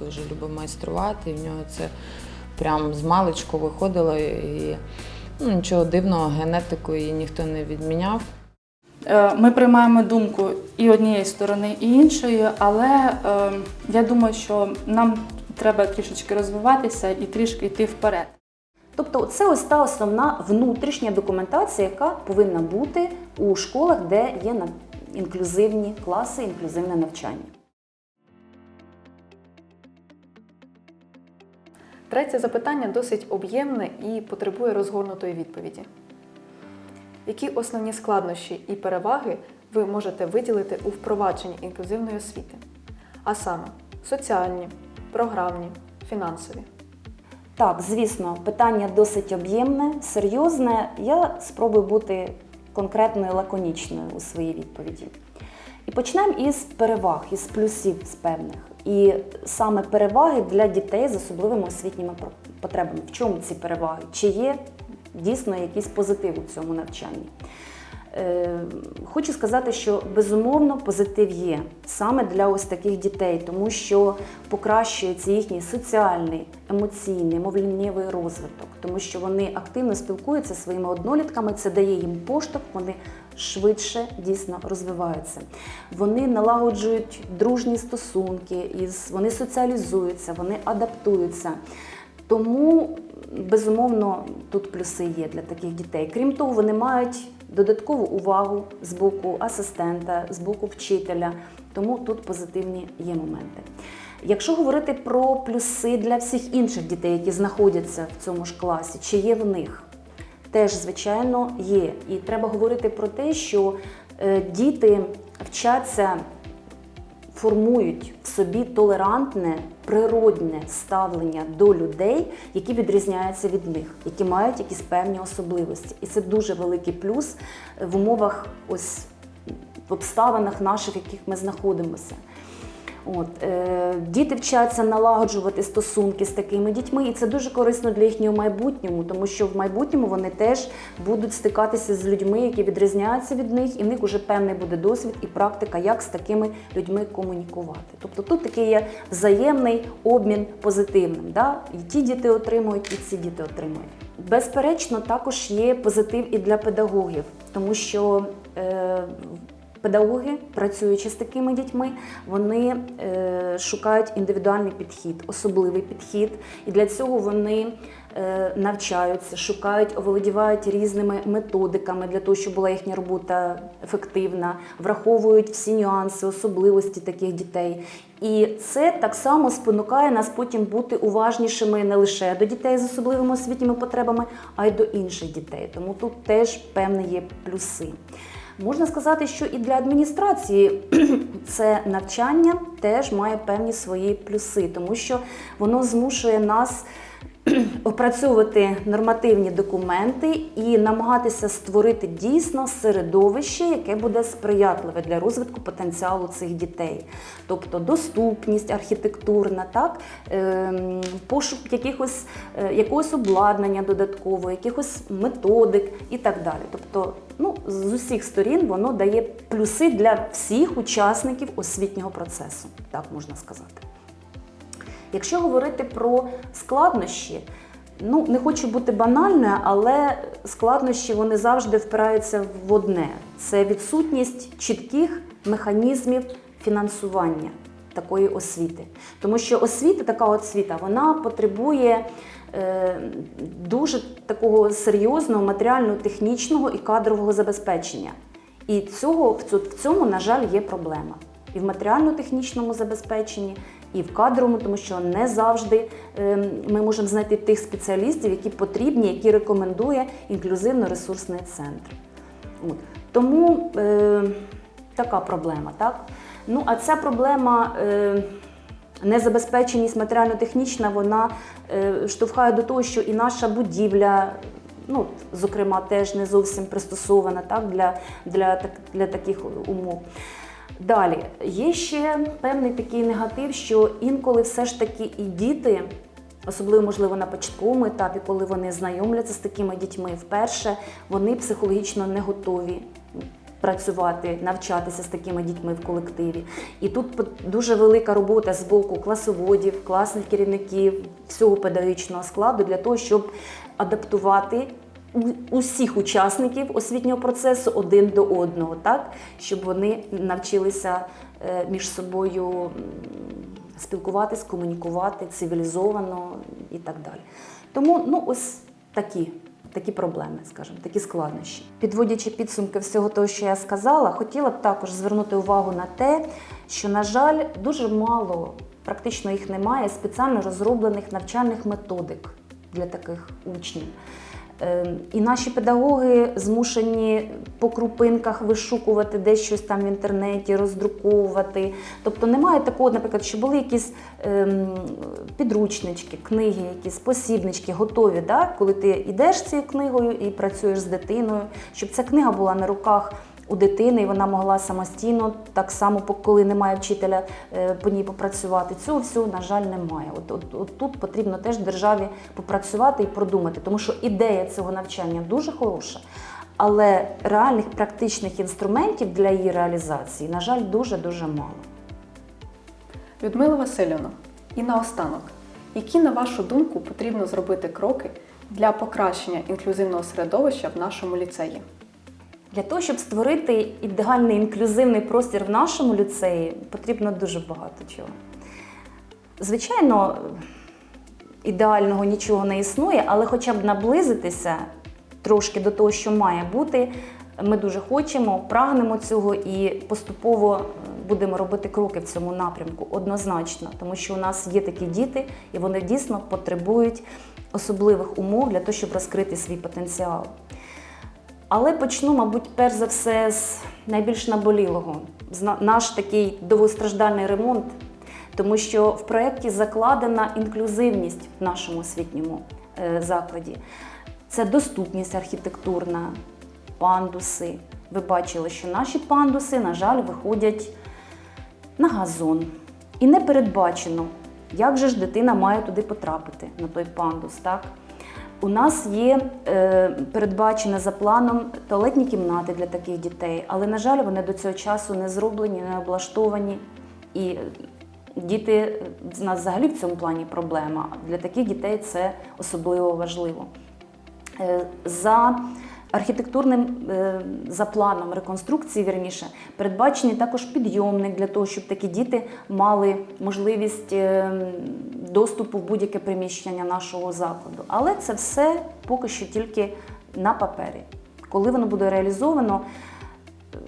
дуже любив майструвати, і в нього це прям з маличку виходило. І ну, нічого дивного, генетику її ніхто не відміняв. Е, Ми приймаємо думку і однієї сторони, і іншої, але е, я думаю, що нам треба трішечки розвиватися і трішки йти вперед. Тобто, це ось та основна внутрішня документація, яка повинна бути у школах, де є інклюзивні класи, інклюзивне навчання. Третє запитання досить об'ємне і потребує розгорнутої відповіді. Які основні складнощі і переваги ви можете виділити у впровадженні інклюзивної освіти? А саме соціальні, програмні, фінансові. Так, звісно, питання досить об'ємне, серйозне. Я спробую бути конкретною, лаконічною у своїй відповіді. І почнемо із переваг, із плюсів з певних. І саме переваги для дітей з особливими освітніми потребами. В чому ці переваги? Чи є дійсно якийсь позитив у цьому навчанні? Е, Хочу сказати, що безумовно позитив є саме для ось таких дітей, тому що покращується їхній соціальний, емоційний, мовленнєвий розвиток, тому що вони активно спілкуються зі своїми однолітками, це дає їм поштовх, вони швидше дійсно розвиваються. Вони налагоджують дружні стосунки, вони соціалізуються, вони адаптуються. Тому, безумовно, тут плюси є для таких дітей. Крім того, вони мають додаткову увагу з боку асистента, з боку вчителя. Тому тут позитивні є моменти. Якщо говорити про плюси для всіх інших дітей, які знаходяться в цьому ж класі, чи є в них? Теж, звичайно, є. І треба говорити про те, що е, діти вчаться формують в собі толерантне, природне ставлення до людей, які відрізняються від них, які мають якісь певні особливості. І це дуже великий плюс в умовах, ось в обставинах наших, в яких ми знаходимося. От, е, діти вчаться налагоджувати стосунки з такими дітьми, і це дуже корисно для їхнього майбутнього, тому що в майбутньому вони теж будуть стикатися з людьми, які відрізняються від них, і в них вже певний буде досвід і практика, як з такими людьми комунікувати. Тобто тут такий є взаємний обмін позитивним. Да? І ті діти отримують, і ці діти отримують. Безперечно, також є позитив і для педагогів, тому що е, Педагоги, працюючи з такими дітьми, вони е, шукають індивідуальний підхід, особливий підхід, і для цього вони е, навчаються, шукають, оволодівають різними методиками для того, щоб була їхня робота ефективна, враховують всі нюанси, особливості таких дітей. І це так само спонукає нас потім бути уважнішими не лише до дітей з особливими освітніми потребами, а й до інших дітей. Тому тут теж певні є плюси. Можна сказати, що і для адміністрації це навчання теж має певні свої плюси, тому що воно змушує нас опрацьовувати нормативні документи і намагатися створити дійсно середовище, яке буде сприятливе для розвитку потенціалу цих дітей. Тобто доступність архітектурна, так? ем, пошук якихось, е, якогось обладнання додаткового, якихось методик і так далі. Тобто, ну, з усіх сторін воно дає плюси для всіх учасників освітнього процесу, так можна сказати. Якщо говорити про складнощі, ну не хочу бути банальною, але складнощі вони завжди впираються в одне: це відсутність чітких механізмів фінансування такої освіти. Тому що освіта, така освіта, вона потребує е, дуже такого серйозного матеріально-технічного і кадрового забезпечення. І цього, в цьому, на жаль, є проблема. І в матеріально-технічному забезпеченні, і в кадровому, тому що не завжди е, ми можемо знайти тих спеціалістів, які потрібні, які рекомендує інклюзивно-ресурсний центр. От. Тому е, така проблема, так? Ну, а ця проблема. Е, Незабезпеченість матеріально-технічна, вона е, штовхає до того, що і наша будівля, ну, зокрема, теж не зовсім пристосована так, для, для, для таких умов. Далі, є ще певний такий негатив, що інколи все ж таки і діти, особливо, можливо, на початковому етапі, коли вони знайомляться з такими дітьми вперше, вони психологічно не готові працювати, навчатися з такими дітьми в колективі. І тут дуже велика робота з боку класоводів, класних керівників, всього педагогічного складу для того, щоб адаптувати усіх учасників освітнього процесу один до одного, так щоб вони навчилися е, між собою спілкуватись, комунікувати цивілізовано і так далі. Тому ну ось такі. Такі проблеми, скажімо, такі складнощі. Підводячи підсумки всього того, що я сказала, хотіла б також звернути увагу на те, що, на жаль, дуже мало, практично їх немає, спеціально розроблених навчальних методик для таких учнів. Е, І наші педагоги змушені по крупинках вишукувати десь щось там в інтернеті, роздруковувати. Тобто немає такого, наприклад, що були якісь ем, підручнички, книги, якісь посібнички готові, да? коли ти йдеш цією книгою і працюєш з дитиною, щоб ця книга була на руках у дитини, і вона могла самостійно, так само, коли немає вчителя, е, по ній попрацювати. Цього всього, на жаль, немає. От, от, от тут потрібно теж державі попрацювати і продумати, тому що ідея цього навчання дуже хороша. Але реальних практичних інструментів для її реалізації, на жаль, дуже-дуже мало. Людмила Васильівна, і наостанок, які, на вашу думку, потрібно зробити кроки для покращення інклюзивного середовища в нашому ліцеї? Для того, щоб створити ідеальний інклюзивний простір в нашому ліцеї, потрібно дуже багато чого. Звичайно, ідеального нічого не існує, але хоча б наблизитися трошки до того, що має бути, ми дуже хочемо, прагнемо цього і поступово будемо робити кроки в цьому напрямку однозначно, тому що у нас є такі діти, і вони дійсно потребують особливих умов для того, щоб розкрити свій потенціал. Але почну, мабуть, перш за все з найбільш наболілого. Наш такий довгостраждальний ремонт, тому що в проєкті закладена інклюзивність в нашому освітньому е, закладі. Це доступність архітектурна, пандуси. Ви бачили, що наші пандуси, на жаль, виходять на газон. І не передбачено, як же ж дитина має туди потрапити, на той пандус. Так? У нас є е, передбачені за планом туалетні кімнати для таких дітей, але, на жаль, вони до цього часу не зроблені, не облаштовані. І діти в нас взагалі в цьому плані проблема. Для таких дітей це особливо важливо. Е, За архітектурним е, за планом реконструкції, вірніше, передбачений також підйомник для того, щоб такі діти мали можливість е, доступу в будь-яке приміщення нашого закладу. Але це все поки що тільки на папері. Коли воно буде реалізовано, е,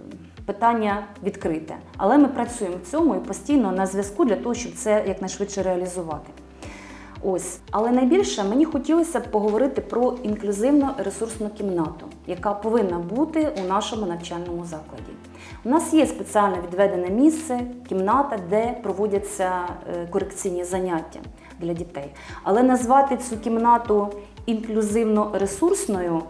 питання відкрите. Але ми працюємо в цьому і постійно на зв'язку для того, щоб це якнайшвидше реалізувати. Ось, але найбільше мені хотілося б поговорити про інклюзивну ресурсну кімнату, яка повинна бути у нашому навчальному закладі. У нас є спеціально відведене місце, кімната, де проводяться е, корекційні заняття для дітей. Але назвати цю кімнату інклюзивно-ресурсною,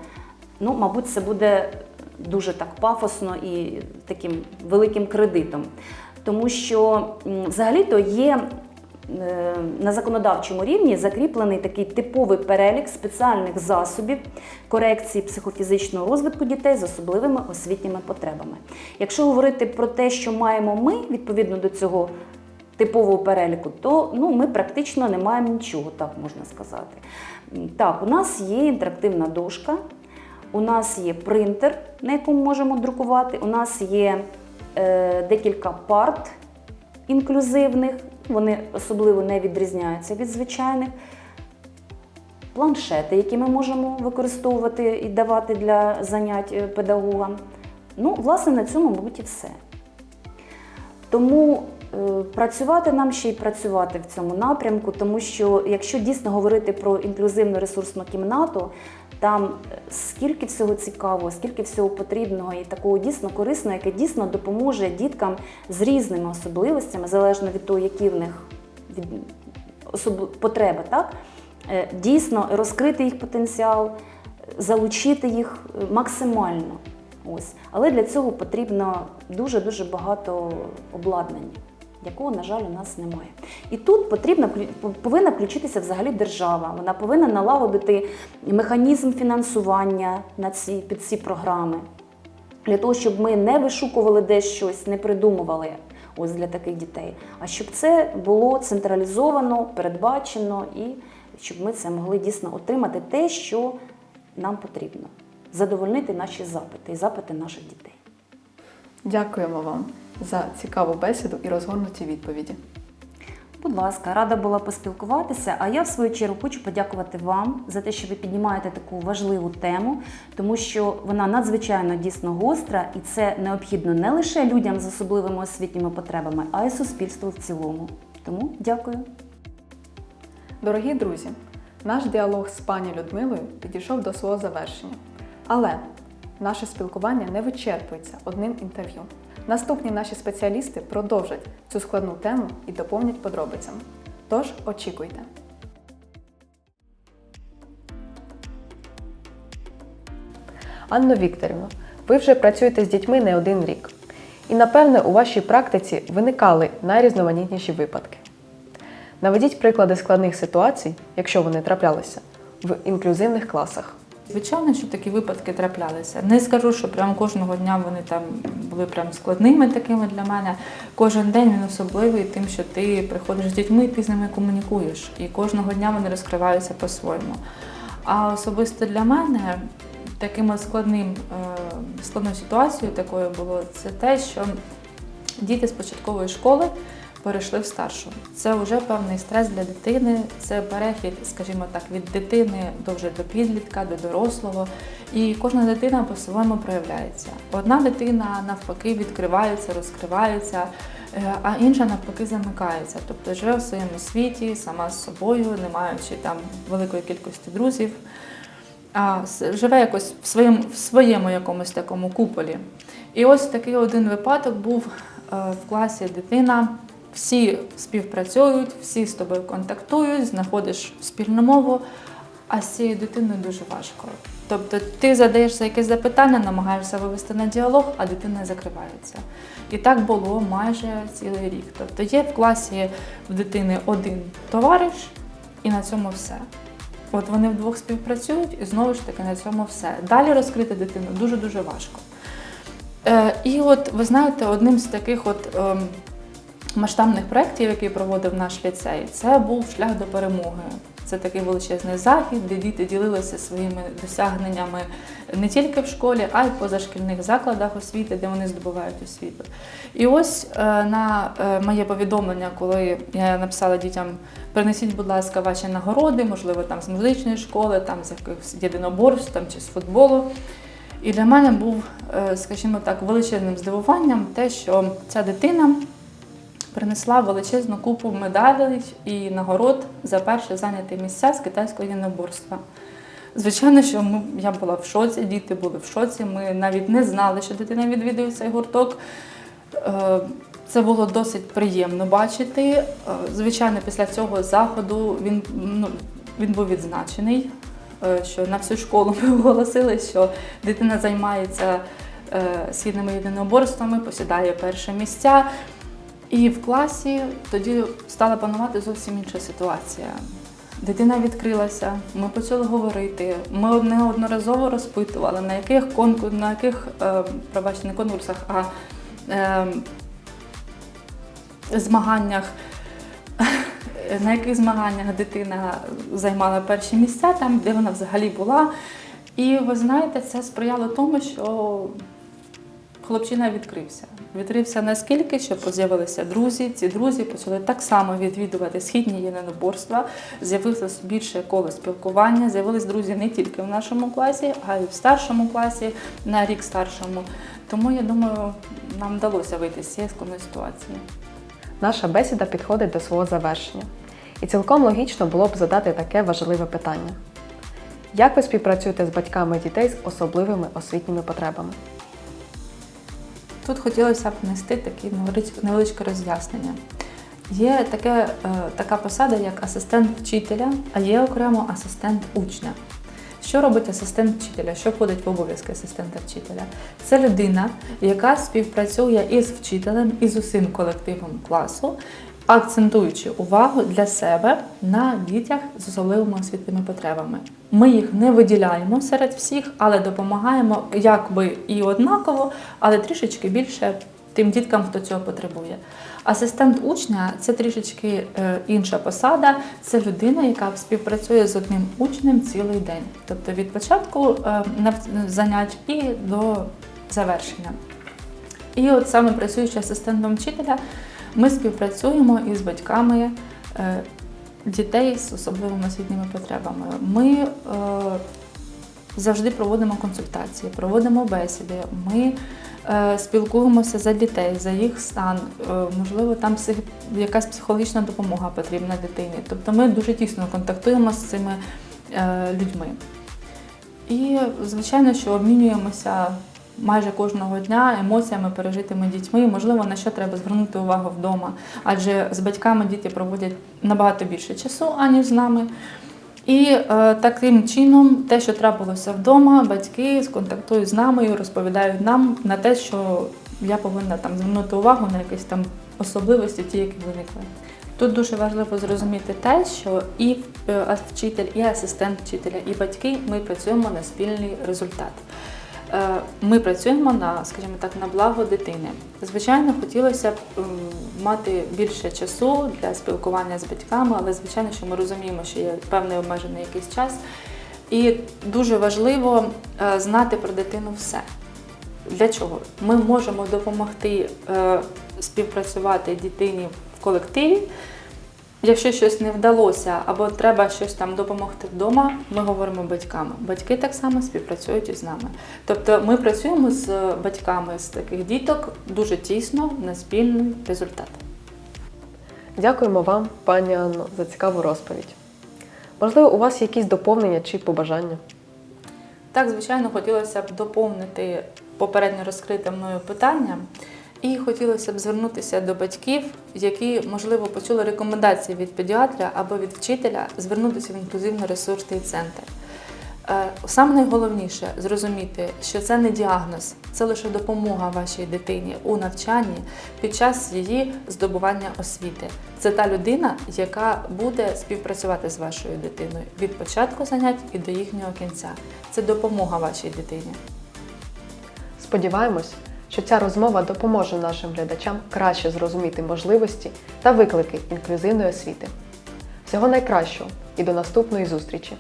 ну, мабуть, це буде дуже так пафосно і таким великим кредитом. Тому що взагалі-то є на законодавчому рівні закріплений такий типовий перелік спеціальних засобів корекції психофізичного розвитку дітей з особливими освітніми потребами. Якщо говорити про те, що маємо ми відповідно до цього типового переліку, то ну, ми практично не маємо нічого, так можна сказати. Так, у нас є інтерактивна дошка, у нас є принтер, на якому можемо друкувати, у нас є е, декілька парт інклюзивних, вони особливо не відрізняються від звичайних. Планшети, які ми можемо використовувати і давати для занять е, педагогам. Ну, власне, на цьому, мабуть, і все. Тому е, працювати нам ще й працювати в цьому напрямку, тому що якщо дійсно говорити про інклюзивну ресурсну кімнату, там е, скільки всього цікавого, скільки всього потрібного і такого дійсно корисного, яке дійсно допоможе діткам з різними особливостями, залежно від того, які в них від, особ... потреби, так? Е, дійсно розкрити їх потенціал, залучити їх е, максимально. Ось. Але для цього потрібно дуже-дуже багато обладнання, якого, на жаль, у нас немає. І тут потрібно, повинна включитися взагалі держава. Вона повинна налагодити механізм фінансування на ці, під ці програми. для того, щоб ми не вишукували десь щось, не придумували ось для таких дітей, а щоб це було централізовано, передбачено і щоб ми це могли дійсно отримати те, що нам потрібно, задовольнити наші запити і запити наших дітей. Дякуємо вам за цікаву бесіду і розгорнуті відповіді. Будь ласка, рада була поспілкуватися. А я в свою чергу хочу подякувати вам за те, що ви піднімаєте таку важливу тему, тому що вона надзвичайно дійсно гостра, і це необхідно не лише людям з особливими освітніми потребами, а й суспільству в цілому. Тому дякую. Дорогі друзі, наш діалог з пані Людмилою підійшов до свого завершення. Але наше спілкування не вичерпується одним інтерв'ю. Наступні наші спеціалісти продовжать цю складну тему і доповнять подробицями. Тож очікуйте. Анно Вікторівно, ви вже працюєте з дітьми не один рік. І напевне у вашій практиці виникали найрізноманітніші випадки. Наведіть приклади складних ситуацій, якщо вони траплялися, в інклюзивних класах. Звичайно, що такі випадки траплялися. Не скажу, що прям кожного дня вони там були прям складними такими для мене. Кожен день він особливий тим, що ти приходиш з дітьми, ти з ними комунікуєш, і кожного дня вони розкриваються по-своєму. А особисто для мене таким складним, е, складною ситуацією такою було це те, що діти з початкової школи перейшли в старшу. Це вже певний стрес для дитини, це перехід, скажімо так, від дитини до вже до підлітка, до дорослого. І кожна дитина по-своєму проявляється. Одна дитина навпаки відкривається, розкривається, е, а інша навпаки замикається. Тобто живе в своєму світі, сама з собою, не маючи там великої кількості друзів. А живе якось в своєму, в своєму якомусь такому куполі. І ось такий один випадок був е, в класі дитина. Всі співпрацюють, всі з тобою контактують, знаходиш спільну мову, а з цією дитиною дуже важко. Тобто ти задаєшся якесь запитання, намагаєшся вивести на діалог, а дитина закривається. І так було майже цілий рік. Тобто є в класі в дитини один товариш, і на цьому все. От вони вдвох співпрацюють, і знову ж таки на цьому все. Далі розкрити дитину дуже-дуже важко. Е, і от ви знаєте, одним з таких от ем, масштабних проєктів, який проводив наш ліцей, це був шлях до перемоги. Це такий величезний захід, де діти ділилися своїми досягненнями не тільки в школі, а й в позашкільних закладах освіти, де вони здобувають освіту. І ось е, на е, моє повідомлення, коли я написала дітям, принесіть, будь ласка, ваші нагороди, можливо, там з музичної школи, там з якихось єдиноборств там, чи з футболу. І для мене був, е, скажімо так, величезним здивуванням те, що ця дитина принесла величезну купу медалей і нагород за перше зайняте місця з китайського єдиноборства. Звичайно, що ми, я була в шоці, діти були в шоці. Ми навіть не знали, що дитина відвідує цей гурток. Е, Це було досить приємно бачити. Е, Звичайно, після цього заходу він, ну, він був відзначений, е, що на всю школу ми оголосили, що дитина займається східними єдиноборствами, посідає перше місця. І в класі тоді стала панувати зовсім інша ситуація. Дитина відкрилася, ми почали говорити. Ми неодноразово розпитували, на яких конкур... на яких е, пробачте, не конкурсах, а е, змаганнях, на яких змаганнях дитина займала перші місця, там, де вона взагалі була. І ви знаєте, це сприяло тому, що хлопчина відкрився. Відкрився наскільки, що з'явилися друзі. Ці друзі почали так само відвідувати східні єдиноборства. З'явилося більше коло спілкування. З'явились друзі не тільки в нашому класі, а й в старшому класі, на рік старшому. Тому я думаю, нам вдалося вийти з цієї складної ситуації. Наша бесіда підходить до свого завершення. І цілком логічно було б задати таке важливе питання: як ви співпрацюєте з батьками дітей з особливими освітніми потребами? Тут хотілося б внести таке невеличке роз'яснення. Є таке, е, така посада, як асистент вчителя, а є окремо асистент учня. Що робить асистент вчителя? Що входить в обов'язки асистента вчителя? Це людина, яка співпрацює із вчителем і з усім колективом класу, акцентуючи увагу для себе на дітях з особливими освітніми потребами. Ми їх не виділяємо серед всіх, але допомагаємо якби і однаково, але трішечки більше тим діткам, хто цього потребує. Асистент учня це трішечки е, інша посада. Це людина, яка співпрацює з одним учнем цілий день, тобто від початку е, занять і до завершення. І от саме працюючи асистентом вчителя, ми співпрацюємо із батьками е, дітей з особливими освітніми потребами. Ми е, завжди проводимо консультації, проводимо бесіди. Ми е, спілкуємося за дітей, за їх стан. Можливо, там якась психологічна допомога потрібна дитині. Тобто ми дуже тісно контактуємо з цими людьми. І, звичайно, що обмінюємося майже кожного дня емоціями, пережитими дітьми, можливо, на що треба звернути увагу вдома. Адже з батьками діти проводять набагато більше часу, аніж з нами. І е, таким чином, те, що трапилося вдома, батьки сконтактують з нами і розповідають нам на те, що я повинна там звернути увагу на якісь там особливості, ті, які виникли. Тут дуже важливо зрозуміти те, що і е, вчитель, і асистент вчителя, і батьки ми працюємо на спільний результат. Е, Ми працюємо на, скажімо так, на благо дитини. Звичайно, хотілося б мати більше часу для спілкування з батьками, але звичайно, що ми розуміємо, що є певний обмежений якийсь час. І дуже важливо е, знати про дитину все. Для чого? Ми можемо допомогти е, співпрацювати дитині в колективі. Якщо щось не вдалося або треба щось там допомогти вдома, ми говоримо батькам. Батьки так само співпрацюють із нами. Тобто ми працюємо з батьками з таких діток дуже тісно на спільний результат. Дякуємо вам, пані Анно, за цікаву розповідь. Можливо, у вас якісь доповнення чи побажання? Так, звичайно, хотілося б доповнити попередньо розкрите мною питання. І хотілося б звернутися до батьків, які, можливо, почули рекомендації від педіатра або від вчителя звернутися в інклюзивно-ресурсний центр. Е, Саме найголовніше зрозуміти, що це не діагноз, це лише допомога вашій дитині у навчанні під час її здобування освіти. Це та людина, яка буде співпрацювати з вашою дитиною від початку занять і до їхнього кінця. Це допомога вашій дитині. Сподіваємось, що ця розмова допоможе нашим глядачам краще зрозуміти можливості та виклики інклюзивної освіти. Всього найкращого і до наступної зустрічі!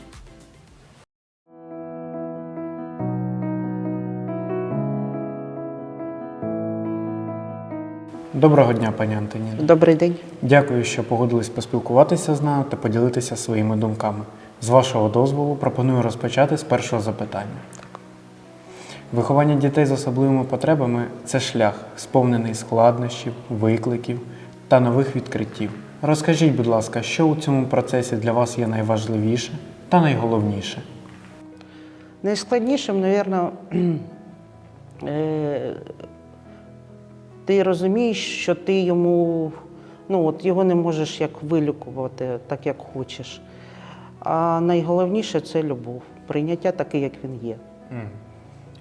Доброго дня, пані Антоніна. Добрий день. Дякую, що погодились поспілкуватися з нами та поділитися своїми думками. З вашого дозволу пропоную розпочати з першого запитання. Виховання дітей з особливими потребами це шлях, сповнений складнощів, викликів та нових відкриттів. Розкажіть, будь ласка, що у цьому процесі для вас є найважливіше та найголовніше? Найскладнішим, мабуть, е, ти розумієш, що ти йому ну, от його не можеш як вилікувати, так як хочеш. А найголовніше це любов, прийняття такий, як він є.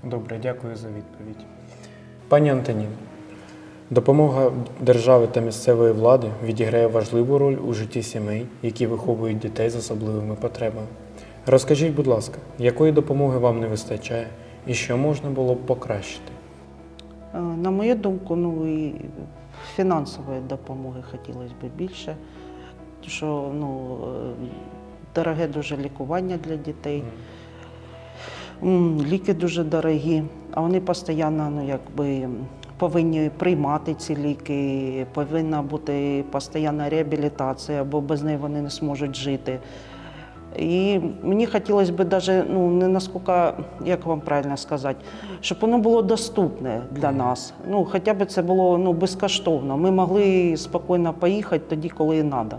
Добре, дякую за відповідь. Пані Антоніно, допомога держави та місцевої влади відіграє важливу роль у житті сімей, які виховують дітей з особливими потребами. Розкажіть, будь ласка, якої допомоги вам не вистачає і що можна було б покращити? Е, На мою думку, ну і фінансової допомоги хотілося б більше, що ну, е, дороге дуже лікування для дітей. Ліки дуже дорогі, а вони постійно ну, якби, повинні приймати ці ліки, повинна бути постійна реабілітація, бо без неї вони не зможуть жити. І мені хотілося б навіть, ну, не наскільки, як вам правильно сказати, щоб воно було доступне для нас. Ну, хоча б це було ну, безкоштовно. Ми могли спокійно поїхати тоді, коли треба.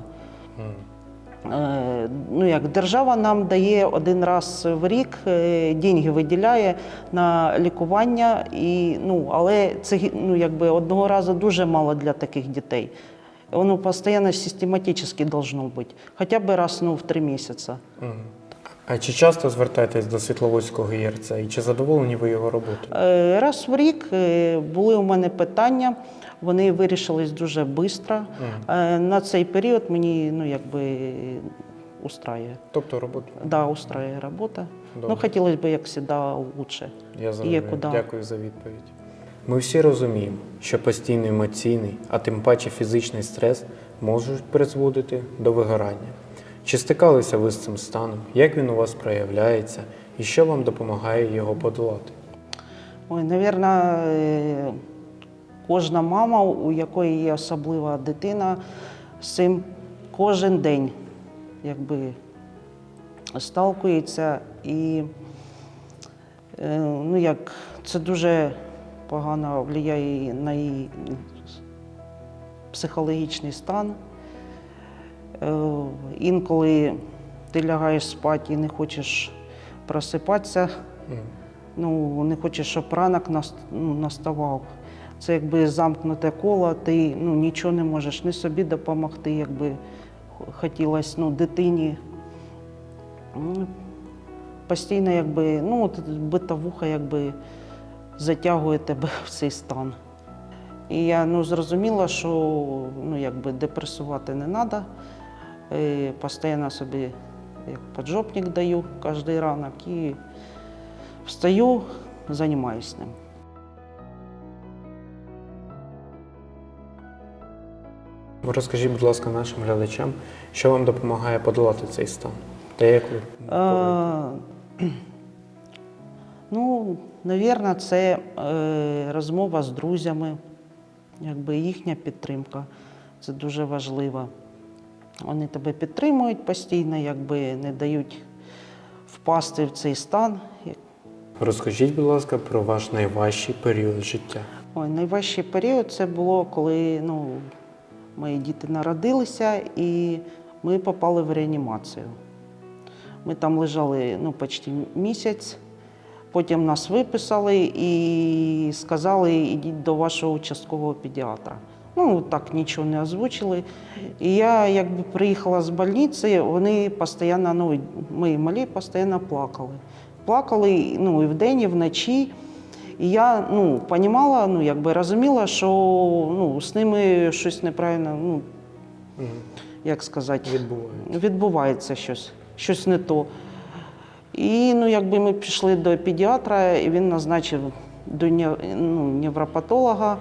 Е, Ну, як держава нам дає один раз в рік, е, деньги виділяє на лікування, і, ну, але це ну, якби одного разу дуже мало для таких дітей. Воно постійно систематично должно бути, хоча б раз ну, в три місяці. А чи часто звертаєтесь до Світловодського ЄРЦ і чи задоволені ви його роботою? Е, Раз в рік були у мене питання, вони вирішились дуже швидко. Е, На цей період мені ну, якби устраює. Тобто роботу? Да, устраює робота. Добре. Ну, хотілося б, як завжди, лучше. Я зрозумів. Дякую за відповідь. Ми всі розуміємо, що постійний емоційний, а тим паче фізичний стрес можуть призводити до вигорання. Чи стикалися ви з цим станом? Як він у вас проявляється і що вам допомагає його подолати? Ой, е, кожна мама, у якої є особлива дитина, з цим кожен день якби сталкується. І е, ну, як, це дуже погано впливає на її психологічний стан. Е, Інколи ти лягаєш спати і не хочеш просипатися. Ну, не хочеш, щоб ранок ну, наставав. Це якби замкнуте коло, ти ну, нічого не можеш ні собі допомогти, якби хотілося ну, дитині. Постійно якби, ну, битовуха якби затягує тебе в цей стан. І я ну, зрозуміла, що ну, якби депресувати не треба. Постійно собі як поджопник даю кожен ранок і встаю, займаюся ним. Розкажіть, будь ласка, нашим глядачам, що вам допомагає подолати цей стан? Та як ви? Е, Ну, навірно, це е, розмова з друзями, якби їхня підтримка. Це дуже важливо. Вони тебе підтримують постійно, якби не дають впасти в цей стан. Розкажіть, будь ласка, про ваш найважчий період життя. Ой, найважчий період це було, коли ну, мої діти народилися і ми попали в реанімацію. Ми там лежали ну, почти місяць, потім нас виписали і сказали, ідіть до вашого участкового педіатра. Ну, так нічого не озвучили. І я якби приїхала з больниці, вони постійно, ну, мої малі постійно плакали. Плакали ну, і вдень, і вночі. І я ну, понімала, ну, якби розуміла, що ну, з ними щось неправильно, ну, як сказати, Відбувається. відбувається щось, щось не то. І ну, якби ми пішли до педіатра, і він назначив до ну, невропатолога.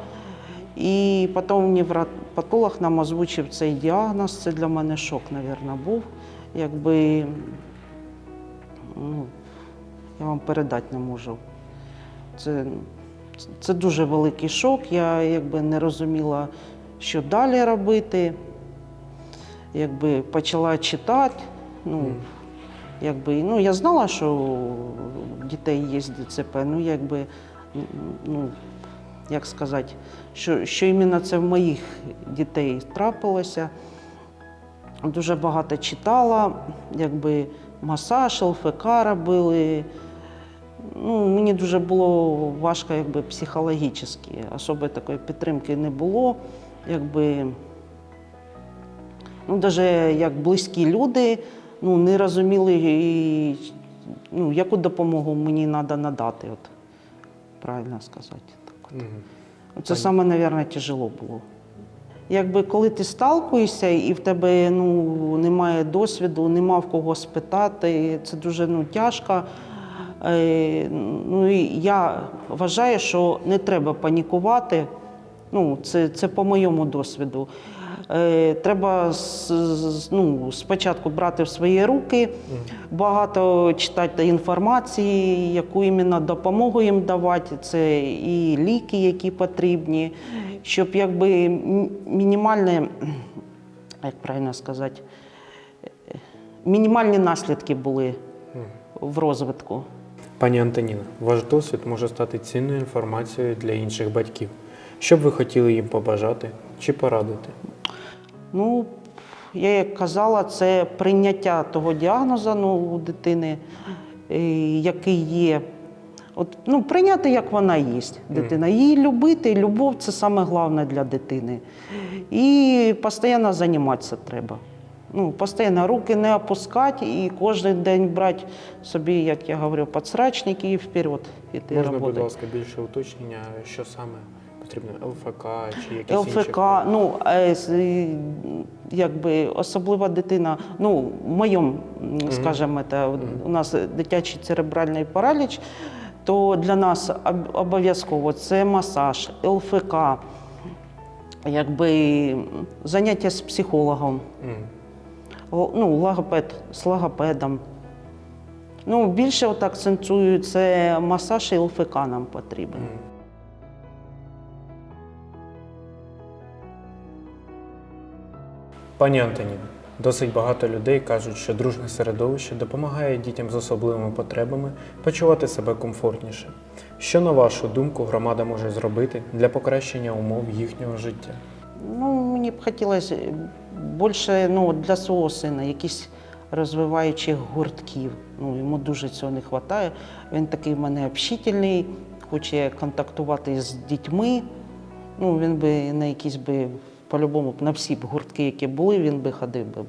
І потім невропатолог нам озвучив цей діагноз. Це для мене шок, мабуть, був. Якби ну, я вам передати не можу. Це, це дуже великий шок. Я якби не розуміла, що далі робити. Якби почала читати. Ну, якби, ну, я знала, що у дітей є ДЦП, ну якби, ну, як сказати, що, що іменно це в моїх дітей трапилося. Дуже багато читала, якби масаж, ЛФК робили. Ну, мені дуже було важко якби, психологічно. Особи такої підтримки не було. Якби, ну, навіть як близькі люди ну, не розуміли, і, ну, яку допомогу мені треба надати. От, правильно сказати. Так. от. Мгм. Це саме, мабуть, тяжело було. Якби коли ти сталкуєшся і в тебе ну, немає досвіду, нема в кого спитати, це дуже ну, тяжко. Е, ну, і я вважаю, що не треба панікувати. Ну, це, це по моєму досвіду. Е, треба ну, спочатку брати в свої руки, багато читати інформації, яку іменно допомогу їм давати. Це і ліки, які потрібні, щоб якби мінімальне, як правильно сказати, мінімальні наслідки були в розвитку. Пані Антоніна, ваш досвід може стати цінною інформацією для інших батьків. Що б ви хотіли їм побажати чи порадити? Ну, я як казала, це прийняття того діагнозу ну, у дитини, е, який є. От, ну, прийняти, як вона є, дитина. Її любити, любов це саме головне для дитини. І постійно займатися треба. Ну, постійно руки не опускати і кожен день брати собі, як я говорю, підсрачники і вперед іти Можна, роботи. будь ласка, більше уточнення, що саме потрібно? ЛФК чи якісь інші? Ну е, якби особлива дитина, ну в моєму, скажімо, це, у нас дитячий церебральний параліч, то для нас обов'язково це масаж, ЛФК, якби заняття з психологом, Мгм. О, ну, логопед з логопедом. Ну, більше от акцентую це масаж і ЛФК нам потрібен. Пані Антоніно, досить багато людей кажуть, що дружне середовище допомагає дітям з особливими потребами почувати себе комфортніше. Що, на вашу думку, громада може зробити для покращення умов їхнього життя? Ну, мені б хотілося більше ну, для свого сина, якісь розвиваючих гуртків. Ну, йому дуже цього не вистачає. Він такий в мене общительний, хоче контактувати з дітьми. Ну, він би на якісь би, по-любому, на всі б гуртки, які були, він би ходив би.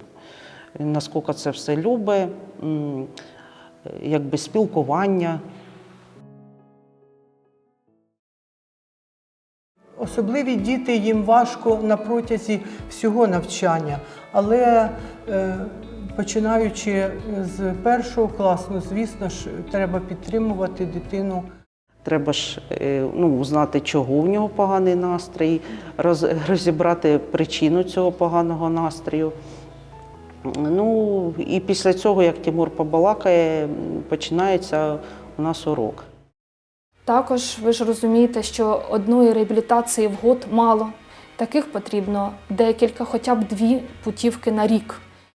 Наскільки це все любить, якби спілкування. Особливі діти їм важко на протязі всього навчання, але е, починаючи з першого класу, звісно ж, треба підтримувати дитину. Треба ж е, ну, знати, чого в нього поганий настрій, роз, розібрати причину цього поганого настрою. Ну і після цього, як Тимур побалакає, починається у нас урок. Також ви ж розумієте, що одної реабілітації в год мало. Таких потрібно декілька, хоча б дві путівки на рік.